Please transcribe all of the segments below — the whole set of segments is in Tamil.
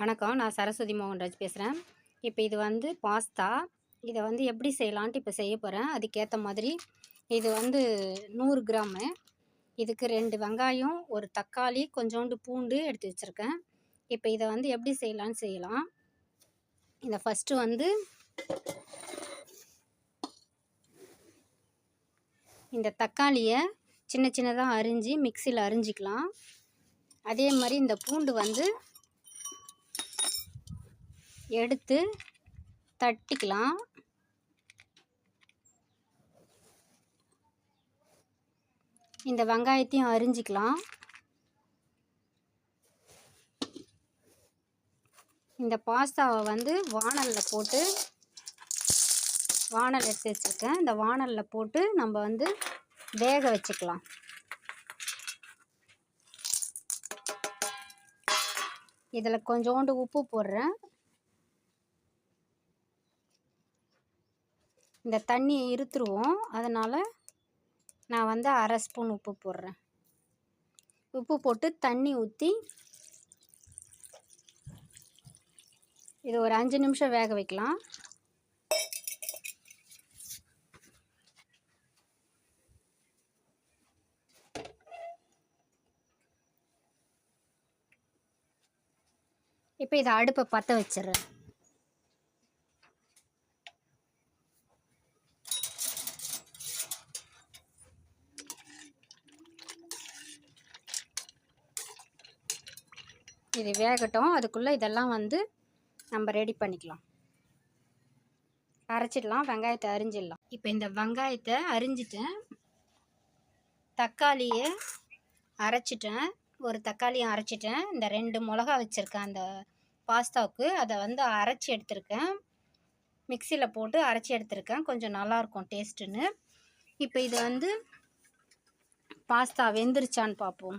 வணக்கம். நான் சரஸ்வதி மோகன்ராஜ் பேசுகிறேன் இப்போ இது வந்து பாஸ்தா. இதை வந்து எப்படி செய்யலான்ட்டு இப்போ செய்ய போகிறேன் அதுக்கேற்ற மாதிரி இது வந்து நூறு கிராமு. இதுக்கு ரெண்டு வெங்காயம் ஒரு தக்காளி கொஞ்சோண்டு பூண்டு எடுத்து வச்சுருக்கேன். இப்போ இதை வந்து எப்படி செய்யலான்னு செய்யலாம். இதை ஃபஸ்ட்டு வந்து இந்த தக்காளியை சின்ன சின்னதாக அரிஞ்சு மிக்சியில் அரிஞ்சிக்கலாம். அதே மாதிரி இந்த பூண்டு வந்து எடுத்து தட்டிக்கலாம். இந்த வெங்காயத்தையும் அரிஞ்சிக்கலாம். இந்த பாஸ்தாவை வந்து வானலில் போட்டு வானல் எடுத்து வச்சுருக்கேன். இந்த வானலில் போட்டு நம்ம வந்து வேக வச்சுக்கலாம். இதில் கொஞ்சோண்டு உப்பு போடுறேன். இந்த தண்ணியை இருத்துருவோம். அதனால் நான் வந்து அரை ஸ்பூன் உப்பு போடுறேன். உப்பு போட்டு தண்ணி ஊற்றி இது ஒரு அஞ்சு நிமிஷம் வேக வைக்கலாம். இப்போ இதை அடுப்பை பற்ற வச்சிடுறேன். இது வேகட்டும். அதுக்குள்ளே இதெல்லாம் வந்து நம்ம ரெடி பண்ணிக்கலாம். அரைச்சிடலாம். வெங்காயத்தை அரிஞ்சிடலாம். இப்போ இந்த வெங்காயத்தை அரிஞ்சிட்டேன் தக்காளியை அரைச்சிட்டேன். ஒரு தக்காளியை அரைச்சிட்டேன். இந்த ரெண்டு மிளகா வச்சுருக்கேன். அந்த பாஸ்தாவுக்கு அதை வந்து அரைச்சி எடுத்திருக்கேன். மிக்சியில் போட்டு அரைச்சி எடுத்திருக்கேன். கொஞ்சம் நல்லாயிருக்கும் டேஸ்ட்டுன்னு இப்போ இது வந்து பாஸ்தா வெந்துருச்சான்னு பார்ப்போம்.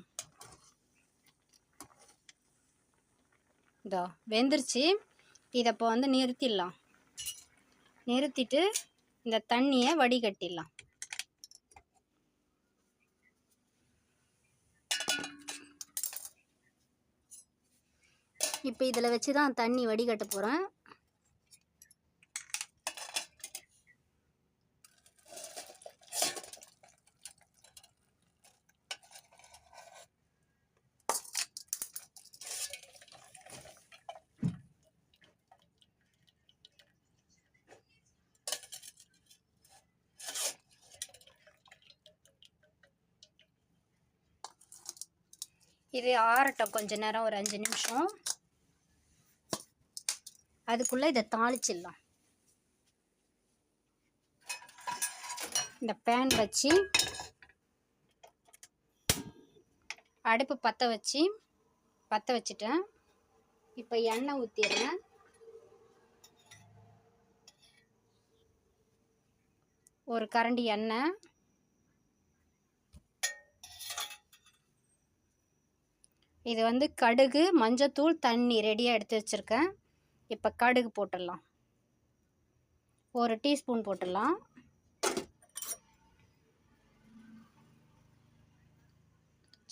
இதோ வெந்துருச்சு. இதை இப்போ வந்து நிறுத்திடலாம். நிறுத்திட்டு இந்த தண்ணியை வடிகட்டிடலாம். இப்போ இதில் வச்சு தான் தண்ணி வடிகட்ட போகிறேன் இது ஆறட்டும் கொஞ்ச நேரம் ஒரு அஞ்சு நிமிஷம். அதுக்குள்ளே இதை தாளிச்சிடலாம். இந்த பேன் வச்சு அடுப்பு பற்ற வச்சு பற்ற வச்சுட்டேன். இப்போ எண்ணெய் ஊற்றிடுறேன் ஒரு கரண்டி எண்ணெய். இது வந்து கடுகு மஞ்சத்தூள் தண்ணி ரெடியாக எடுத்து வச்சுருக்கேன். இப்போ கடுகு போட்டுடலாம். ஒரு டீஸ்பூன் போட்டுடலாம்.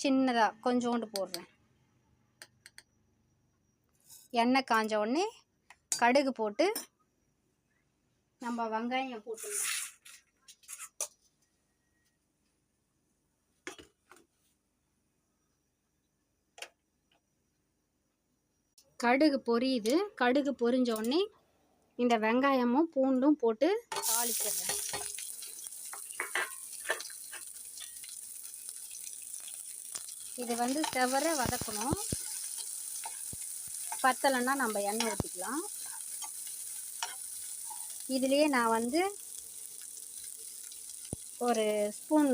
சின்னதாக கொஞ்சோண்டு போடுறேன். எண்ணெய் காஞ்ச உடனே கடுகு போட்டு நம்ம வெங்காயம் போட்டுடலாம். கடுகு பொரியுது. கடுகு பொரிஞ்ச உடனே இந்த வெங்காயமும் பூண்டும் போட்டு தாளிச்சிடுறேன். இது வந்து செவர வதக்கணும். பத்தலைன்னா நம்ம எண்ணெய் ஊற்றிக்கலாம் இதுலேயே நான் வந்து ஒரு ஸ்பூன்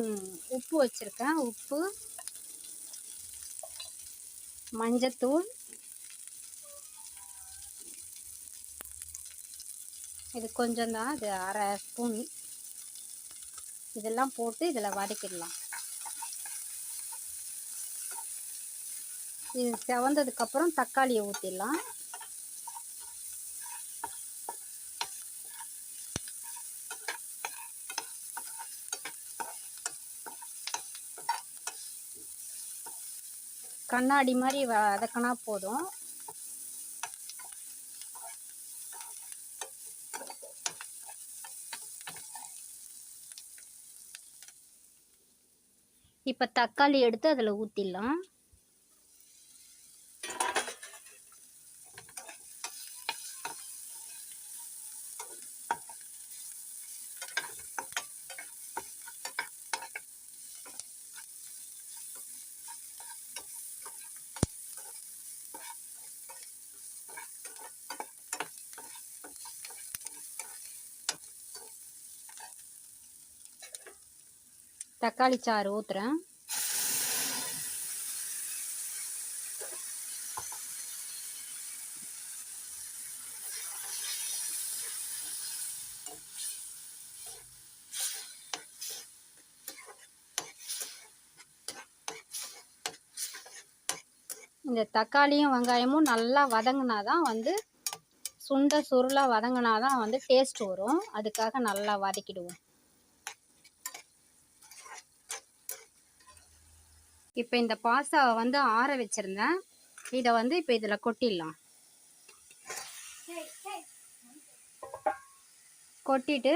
உப்பு வச்சுருக்கேன். உப்பு மஞ்சத்தூள் இது கொஞ்சம் தான் இது அரை ஸ்பூன். இதெல்லாம் போட்டு இதில் வதக்கிடலாம். இது செவந்ததுக்கப்புறம் தக்காளியை ஊற்றிடலாம் கண்ணாடி மாதிரி வதக்கினா போதும். இப்போ தக்காளி எடுத்து அதில் ஊற்றிடலாம் தக்காளி சாறு ஊற்றுறேன் இந்த தக்காளியும் வெங்காயமும் நல்லா வதங்கினா தான் வந்து சுண்ட சுருளாக வதங்கினா தான் வந்து டேஸ்ட் வரும். அதுக்காக நல்லா வதக்கிடுவோம். இப்போ இந்த பாஸ்தாவை வந்து ஆற வச்சுருந்தேன். இதை வந்து இப்போ இதில் கொட்டிடலாம். கொட்டிட்டு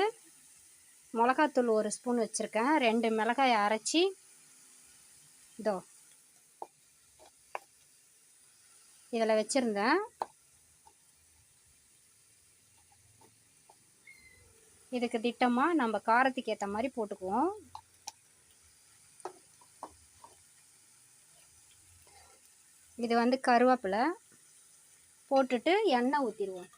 மிளகாத்தூள் ஒரு ஸ்பூன் வச்சுருக்கேன். ரெண்டு மிளகாய் அரைச்சி இதோ இதில் வச்சுருந்தேன். இதுக்கு திட்டமாக நம்ம காரத்துக்கு ஏற்ற மாதிரி போட்டுக்குவோம். இது வந்து கருவேப்பிலை. போட்டுட்டு எண்ணெய் ஊற்றிடுவோம்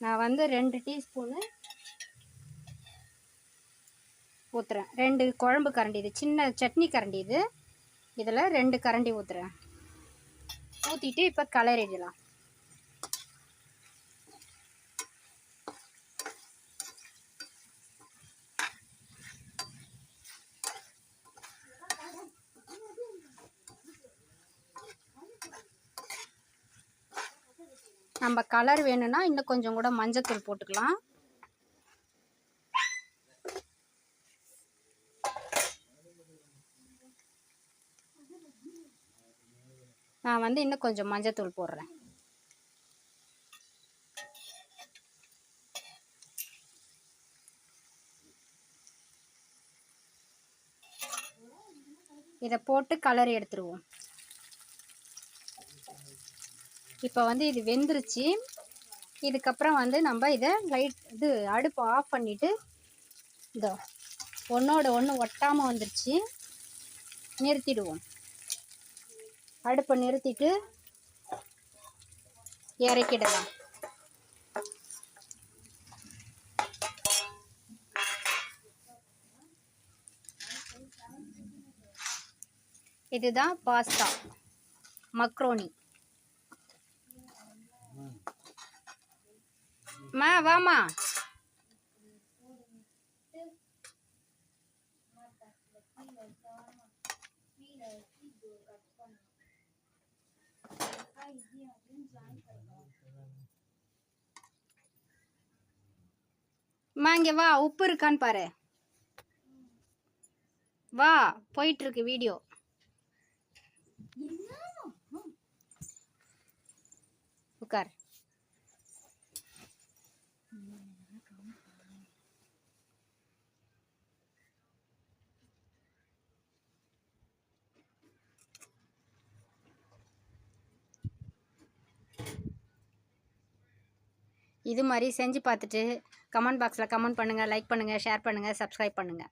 நான் வந்து ரெண்டு டீஸ்பூனு ஊற்றுறேன் ரெண்டு குழம்பு கரண்டி இது சின்ன சட்னி கரண்டி இது. இதில் ரெண்டு கரண்டி ஊற்றுறேன் ஊற்றிட்டு இப்போ கலரிடலாம் நம்ம கலர் வேணும்னா இன்னும் கொஞ்சம் கூட மஞ்சத்தூள் போட்டுக்கலாம். நான் வந்து இன்னும் கொஞ்சம் மஞ்சத்தூள் போடுறேன். இதை போட்டு கலர் எடுத்துருவோம். இப்போ வந்து இது வெந்துருச்சு. இதுக்கப்புறம் வந்து நம்ம இதை லைட் இது அடுப்பு ஆஃப் பண்ணிவிட்டு இதோ ஒன்றோட ஒன்று ஒட்டாமல் வந்துருச்சு. நிறுத்திடுவோம். அடுப்பை நிறுத்திட்டு இறக்கிடலாம். இதுதான் பாஸ்தா. மக்ரோனி. மா வாமா மா இங்கே வா உப்பு இருக்கான்னு பாரு. வா போயிட்டு இருக்கு வீடியோ. உட்கார். இது மாதிரி செஞ்சு பார்த்துட்டு கமெண்ட் பாக்ஸில் கமெண்ட் பண்ணுங்கள் லைக் பண்ணுங்கள் ஷேர் பண்ணுங்கள் சப்ஸ்கிரைப் பண்ணுங்கள்